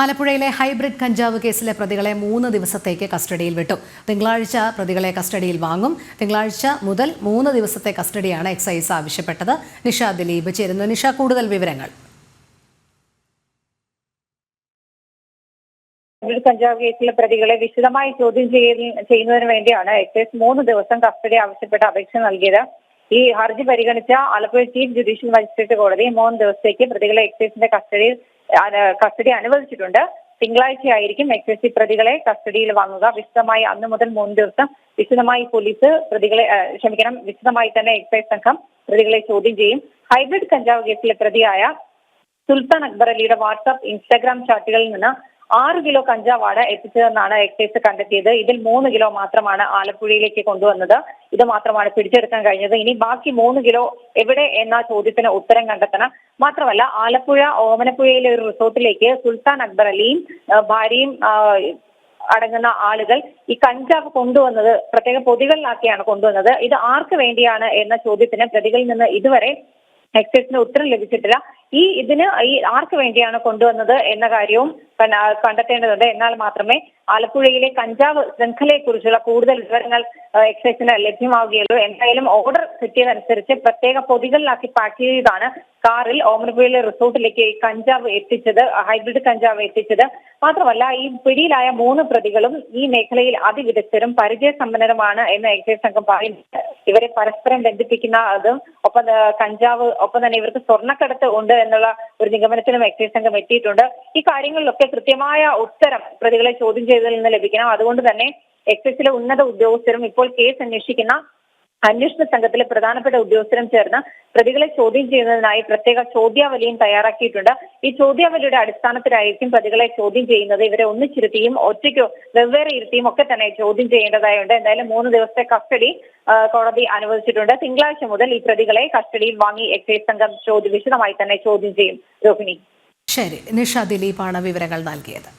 ആലപ്പുഴയിലെ ഹൈബ്രിഡ് കഞ്ചാവ് കേസിലെ പ്രതികളെ മൂന്ന് ദിവസത്തേക്ക് കസ്റ്റഡിയിൽ വിട്ടു. തിങ്കളാഴ്ച പ്രതികളെ കസ്റ്റഡിയിൽ വാങ്ങും. തിങ്കളാഴ്ച മുതൽ മൂന്ന് ദിവസത്തെ കസ്റ്റഡിയാണ് എക്സൈസ് ആവശ്യപ്പെട്ടത്. നിഷ ദിലീപ് ചേരുന്നു. നിഷ കൂടുതൽ വിവരങ്ങൾ. കഞ്ചാവ് കേസിലെ പ്രതികളെ വിശദമായി ചോദ്യം ചെയ്യ- ചെയ്യുന്നതിന് വേണ്ടിയാണ് എക്സൈസ് മൂന്ന് ദിവസം കസ്റ്റഡി ആവശ്യപ്പെട്ട അപേക്ഷ നൽകിയത്. ഈ ഹർജി പരിഗണിച്ച ആലപ്പുഴ ചീഫ് ജുഡീഷ്യൽ മജിസ്ട്രേറ്റ് കോടതി മൂന്ന് ദിവസത്തേക്ക് പ്രതികളെ എക്സൈസിന്റെ കസ്റ്റഡിയിൽ കസ്റ്റഡി അനുവദിച്ചിട്ടുണ്ട്. തിങ്കളാഴ്ചയായിരിക്കും എക്സൈസ് പ്രതികളെ കസ്റ്റഡിയിൽ വാങ്ങുക. വിശദമായി അന്ന് മുതൽ മൂന്ന് ദിവസം വിശദമായി പോലീസ് പ്രതികളെ ക്ഷമിക്കണം വിശദമായി തന്നെ എക്സൈസ് സംഘം പ്രതികളെ ചോദ്യം ചെയ്യും. ഹൈബ്രിഡ് കഞ്ചാവ് കേസിലെ പ്രതിയായ സുൽത്താൻ അക്ബർ അലിയുടെ വാട്സാപ്പ് ഇൻസ്റ്റാഗ്രാം ചാറ്റുകളിൽ നിന്ന് ആറ് കിലോ കഞ്ചാവാണ് എത്തിച്ചതെന്നാണ് എക്സൈസ് കണ്ടെത്തിയത്. ഇതിൽ മൂന്ന് കിലോ മാത്രമാണ് ആലപ്പുഴയിലേക്ക് കൊണ്ടുവന്നത്. ഇത് മാത്രമാണ് പിടിച്ചെടുക്കാൻ കഴിഞ്ഞത്. ഇനി ബാക്കി മൂന്ന് കിലോ എവിടെ എന്ന ചോദ്യത്തിന് ഉത്തരം കണ്ടെത്തണം. മാത്രമല്ല ആലപ്പുഴ ഓമനപ്പുഴയിലെ ഒരു റിസോർട്ടിലേക്ക് സുൽത്താൻ അക്ബർ അലിയും ഭാര്യയും അടങ്ങുന്ന ആളുകൾ ഈ കഞ്ചാവ് കൊണ്ടുവന്നത് പ്രത്യേക പൊതികളിലാക്കിയാണ് കൊണ്ടുവന്നത്. ഇത് ആർക്ക് വേണ്ടിയാണ് എന്ന ചോദ്യത്തിന് പ്രതികളിൽ നിന്ന് ഇതുവരെ എക്സൈസിന് ഉത്തരം ലഭിച്ചിട്ടില്ല. ഈ ഇതിന് ഈ ആർക്ക് വേണ്ടിയാണ് കൊണ്ടുവന്നത് എന്ന കാര്യവും കണ്ട- കണ്ടെത്തേണ്ടതുണ്ട്. എന്നാൽ മാത്രമേ ആലപ്പുഴയിലെ കഞ്ചാവ് ശൃംഖലയെക്കുറിച്ചുള്ള കൂടുതൽ വിവരങ്ങൾ എക്സൈസിന് ലഭ്യമാവുകയുള്ളൂ. എന്തായാലും ഓർഡർ കിട്ടിയതനുസരിച്ച് പ്രത്യേക പൊതികളിലാക്കി പാക്ക് ചെയ്താണ് കാറിൽ ഓമനപ്പുഴയിലെ റിസോർട്ടിലേക്ക് കഞ്ചാവ് എത്തിച്ചത് ഹൈബ്രിഡ് കഞ്ചാവ് എത്തിച്ചത്. മാത്രമല്ല ഈ പിടിയിലായ മൂന്ന് പ്രതികളും ഈ മേഖലയിൽ അതിവിദഗ്ധരും പരിചയസമ്പന്നരുമാണ് എന്ന് എക്സൈസ് സംഘം പറയുന്നുണ്ട്. ഇവരെ പരസ്പരം ബന്ധിപ്പിക്കുന്ന അതും ഒപ്പം കഞ്ചാവ് ഒപ്പം തന്നെ ഇവർക്ക് സ്വർണക്കടത്ത് ഉണ്ട് എന്നുള്ള ഒരു നിഗമനത്തിലും എക്സൈസ് സംഘം എത്തിയിട്ടുണ്ട്. ഈ കാര്യങ്ങളിലൊക്കെ കൃത്യമായ ഉത്തരം പ്രതികളെ ചോദ്യം ചെയ്തതിൽ നിന്ന് ലഭിക്കണം. അതുകൊണ്ട് തന്നെ എക്സൈസിലെ ഉന്നത ഉദ്യോഗസ്ഥരും ഇപ്പോൾ കേസ് അന്വേഷിക്കുന്ന അന്വേഷണ സംഘത്തിലെ പ്രധാനപ്പെട്ട ഉദ്യോഗസ്ഥരും ചേർന്ന് പ്രതികളെ ചോദ്യം ചെയ്യുന്നതിനായി പ്രത്യേക ചോദ്യാവലിയും തയ്യാറാക്കിയിട്ടുണ്ട്. ഈ ചോദ്യാവലിയുടെ അടിസ്ഥാനത്തിലായിരിക്കും പ്രതികളെ ചോദ്യം ചെയ്യുന്നത്. ഇവരെ ഒന്നിച്ചിരുത്തിയും ഒറ്റയ്ക്കോ വെവ്വേറെ ഇരുത്തിയും ഒക്കെ തന്നെ ചോദ്യം ചെയ്യേണ്ടതായുണ്ട്. എന്തായാലും മൂന്ന് ദിവസത്തെ കസ്റ്റഡി കോടതി അനുവദിച്ചിട്ടുണ്ട്. തിങ്കളാഴ്ച മുതൽ ഈ പ്രതികളെ കസ്റ്റഡിയിൽ വാങ്ങി എക്സൈസ് സംഘം ചോദ്യം വിശദമായി തന്നെ ചോദ്യം ചെയ്യും. രോഹിണി. ശരി. നിഷ ദിലീപാണ് വിവരങ്ങൾ നൽകിയത്.